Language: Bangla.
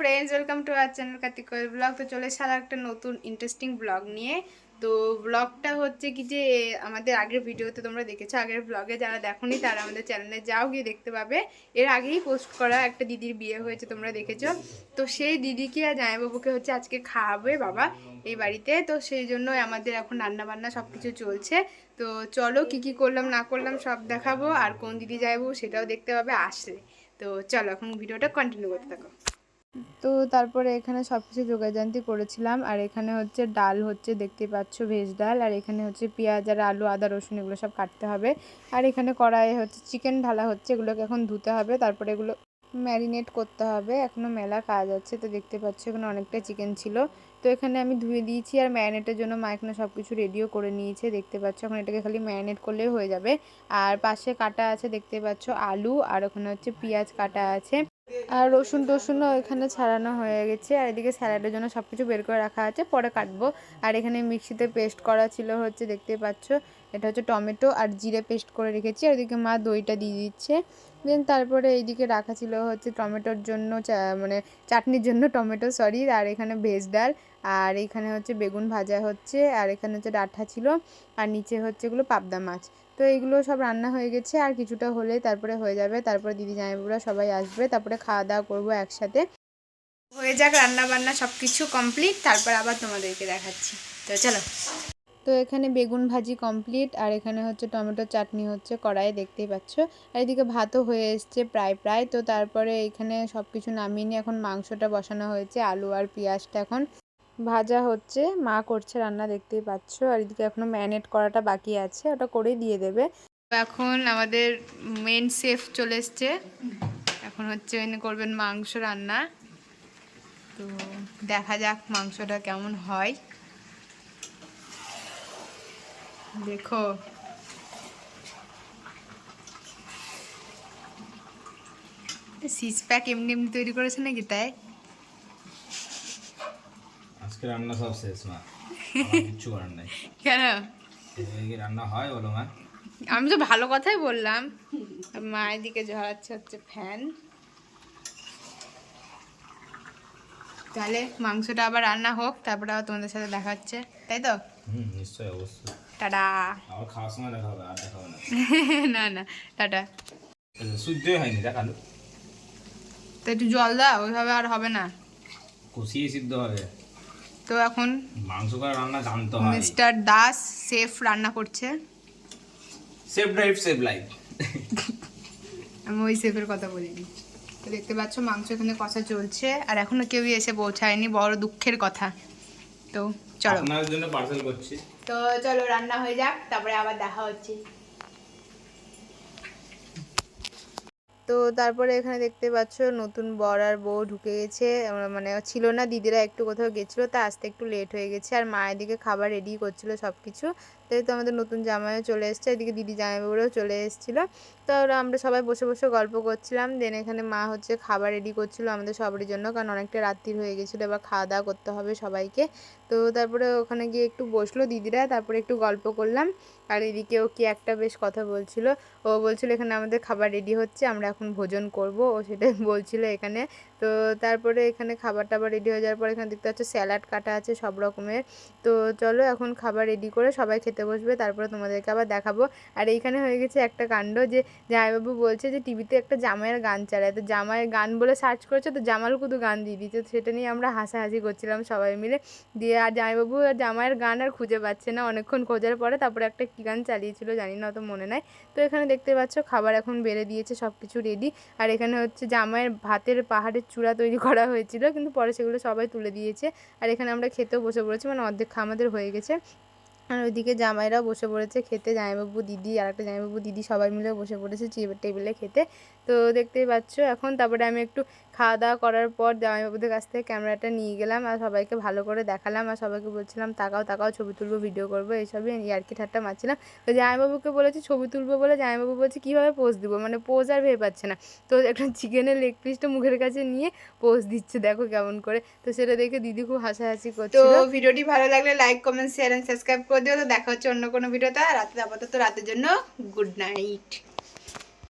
Friends, welcome to our channel Kartik blog. তো চলে এসে একটা নতুন ইন্টারেস্টিং ব্লগ নিয়ে। তো ব্লগটা হচ্ছে কি যে, আমাদের আগের ভিডিওতে তোমরা দেখেছ, আগের ব্লগে যারা দেখোনি তারা আমাদের চ্যানেলে যাও, গিয়ে দেখতে পাবে। এর আগেই পোস্ট করা একটা দিদির বিয়ে হয়েছে, তোমরা দেখেছ। তো সেই দিদিকে আর জামাইবাবুকে হচ্ছে আজকে খাওয়াবে বাবা এই বাড়িতে। তো সেই জন্য আমাদের এখন রান্না বান্না সব কিছু চলছে। তো চলো কি কি করলাম, না করলাম সব দেখাবো। আর কোন দিদি যাইবো সেটাও দেখতে পাবে, আসলে। তো চলো এখন ভিডিওটা কন্টিনিউ করতে থাকো। তো তারপরে এখানে সব কিছু যোগাযান্তি করেছিলাম। আর এখানে হচ্ছে ডাল হচ্ছে, দেখতে পাচ্ছ ভেজ ডাল। আর এখানে হচ্ছে পেঁয়াজ আর আলু, আদা, রসুন এগুলো সব কাটতে হবে। আর এখানে কড়াইয়ে হচ্ছে চিকেন ঢালা হচ্ছে, এগুলোকে এখন ধুতে হবে। তারপরে এগুলো ম্যারিনেট করতে হবে। এখনও মেলা কাজ আছে, তো দেখতে পাচ্ছ এখানে অনেকটা চিকেন ছিল। তো এখানে আমি ধুয়ে দিয়েছি আর ম্যারিনেটের জন্য মা এখানে সব কিছু রেডিও করে নিয়েছে। দেখতে পাচ্ছ এখন এটাকে খালি ম্যারিনেট করলেই হয়ে যাবে। আর পাশে কাটা আছে, দেখতে পাচ্ছ আলু। আর ওখানে হচ্ছে পেঁয়াজ কাটা আছে। আর রসুন টসুনও এখানে ছাড়ানো হয়ে গেছে। আর এদিকে স্যালাডের জন্য সব কিছু বের করে রাখা আছে। পরে কাটবো। আর এখানে মিক্সিতে পেস্ট করা ছিল হচ্ছে, দেখতে পাচ্ছ, এটা হচ্ছে টমেটো আর জিরে পেস্ট করে রেখেছি। আর এদিকে মা দইটা দিয়ে দিচ্ছে। দেন তারপরে এইদিকে রাখা ছিল হচ্ছে টমেটোর জন্য মানে চাটনির জন্য টমেটো, সরি। আর এখানে ভেজ ডাল। আর এখানে হচ্ছে বেগুন ভাজা হচ্ছে। আর এখানে হচ্ছে ডাঁটা ছিল। আর নিচে হচ্ছে এগুলো পাবদা মাছ। তো এইগুলো সব রান্না হয়ে গেছে, আর কিছুটা হলে তারপরে হয়ে যাবে। তারপরে দিদি জামাইবাবুরা সবাই আসবে, তারপরে খাওয়া দাওয়া করব একসাথে। হয়ে যাক রান্না বান্না সব কিছু কমপ্লিট তারপর আবার তোমাদেরকে দেখাচ্ছি। তো চলো। তো এখানে বেগুন ভাজি কমপ্লিট আর এখানে হচ্ছে টমেটো চাটনি হচ্ছে কড়াইয়ে, দেখতেই পাচ্ছ। আর এদিকে ভাতও হয়ে এসছে প্রায় প্রায়। তো তারপরে এখানে সব কিছু নামিয়ে নিয়ে এখন মাংসটা বসানো হয়েছে, আলু আর পেঁয়াজটা এখন। ভাজা হচ্ছে। মা করছে রান্না, দেখতেই পাচ্ছ। আর এদিকে এখনও ম্যারিনেট করাটা বাকি আছে। ওটা করেই দিয়ে দেবে। এখন আমাদের মেন শেফ চলে এসছে। এখন হচ্ছে এনে করবেন মাংস রান্না। তো দেখা যাক মাংসটা কেমন হয়। দেখো। সিস প্যাক এমনি এমনি তৈরি করেছে নাকি তাই? আজকে রান্না সব শেষ মা। কিচ্ছু করার নাই। কেন? রান্না হয় বলো মা? আমি তো ভালো কথাই বললাম। আর মায়ের দিকে ঝরাচ্ছে হচ্ছে ফ্যান। তাহলে মাংসটা আবার রান্না হোক তারপরে আবার তোমাদের সাথে দেখা হচ্ছে। তাই তো? হুম নিশ্চয়ই অবশ্যই। টাটা। আবার খাওয়ার সময় দেখা হবে আর দেখা হবে না। না না টাটা। শুদ্ধই হয়নি দেখাল তো একটু জল দাও ওইভাবে আর হবে না। কষিয়ে সিদ্ধ হবে। তো এখন মাংস করা রান্না জানতে হয়। মিস্টার দাস সেফ রান্না করছে। সেফ ড্রাইভ সেভ লাইফ আমি ওই সেফের কথা বলিনি। তো দেখতে পাচ্ছ মাংস এখানে কষা চলছে আর এখনও কেউই এসে পৌঁছায়নি বড় দুঃখের কথা। তো চলো। আপনার জন্য পার্সেল করছি। তো চলো রান্না হয়ে যাক তারপরে আবার দেখা হচ্ছে। তো তারপরে এখানে দেখতে পাচ্ছ নতুন বর আর বউ ঢুকে গেছে। মানে ছিল না, দিদিরা একটু কোথাও গেছিল, তা আসতে একটু লেট হয়ে গেছে আর মায়ের দিকে খাবার রেডি করছিল সব কিছু তো আমাদের নতুন জামাইও চলে এসছে, এদিকে দিদি জামাইবাবুরাও চলে এসেছিল। তো আমরা সবাই বসে বসে গল্প করছিলাম। দেন এখানে মা হচ্ছে খাবার রেডি করছিল আমাদের সবারই জন্য, কারণ অনেকটা রাত্রির হয়ে গেছিল, এবার খাওয়া দাওয়া করতে হবে সবাইকে। তো তারপরে ওখানে গিয়ে একটু বসল দিদিরা, তারপরে একটু গল্প করলাম। আর এদিকে ও কি একটা বেশ কথা বলছিল। ও বলছিল এখানে আমাদের খাবার রেডি হচ্ছে, আমরা এখন ভোজন করব। ও সেটাই বলছিল এখানে। তো তারপরে এখানে খাবার টাবার রেডি হয়ে যাওয়ার পর এখানে দেখতে পাচ্ছ স্যালাড কাটা আছে সব রকমের। তো চলো এখন খাবার রেডি করে সবাই খেতে বসবে। তারপরে তোমাদেরকে আবার দেখাবো। আর এইখানে হয়ে গেছে একটা কাণ্ড যে জামাইবাবু বলছে যে টিভিতে একটা জামাইয়ের গান চালায়। তো জামাইয়ের গান বলে সার্চ করেছে, তো জামাল কুদু গান দিয়ে দিচ্ছে সেটা নিয়ে আমরা হাসাহাসি করছিলাম সবাই মিলে। দিয়ে আর জামাইবাবু আর জামাইয়ের গান আর খুঁজে পাচ্ছে না। অনেকক্ষণ খোঁজার পরে তারপরে একটা কী গান চালিয়েছিল জানি না, অত মনে নাই। তো এখানে দেখতে পাচ্ছ খাবার এখন বেড়ে দিয়েছে সব কিছু রেডি। আর এখানে হচ্ছে জামাইয়ের ভাতের পাহাড়ের চূড়া তৈরি করা হয়েছিল, কিন্তু পরে সেগুলো সবাই তুলে দিয়েছে। আর এখানে আমরা খেতেও বসে পড়েছি মানে অর্ধেক আমাদের হয়ে গেছে। আর ওইদিকে জামাইরাও বসে পড়েছে খেতে জামাইবাবু দিদি আর একটা জামাইবাবু দিদি সবাই মিলে বসে পড়েছে টেবিলে খেতে। তো দেখতেই পাচ্ছ এখন তারপরে আমি একটু খাওয়া দাওয়া করার পর জামাইবাবুদের কাছ থেকে ক্যামেরাটা নিয়ে গেলাম আর সবাইকে ভালো করে দেখালাম আর সবাইকে বলছিলাম তাকাও তাকাও ছবি তুলবো ভিডিও করব এইসবই ইয়ার্কি ঠাট্টা মারছিলাম। তো জামাইবাবুকে বলেছি ছবি তুলবো বলে জামাইবাবু বলছে কীভাবে পোজ দিব? মানে পোজ আর ভেবে পাচ্ছে না। তো একটা চিকেনের লেগ পিসটা মুখের কাছে নিয়ে পোজ দিচ্ছে দেখো কেমন করে। তো সেটা দেখে দিদি খুব হাসাহাসি করছে তো ভিডিওটি ভালো লাগলে like comment share and subscribe করে দিও তো দেখা হচ্ছে অন্য কোনো ভিডিওতে। রাতে আপাতত রাতের জন্য গুড নাইট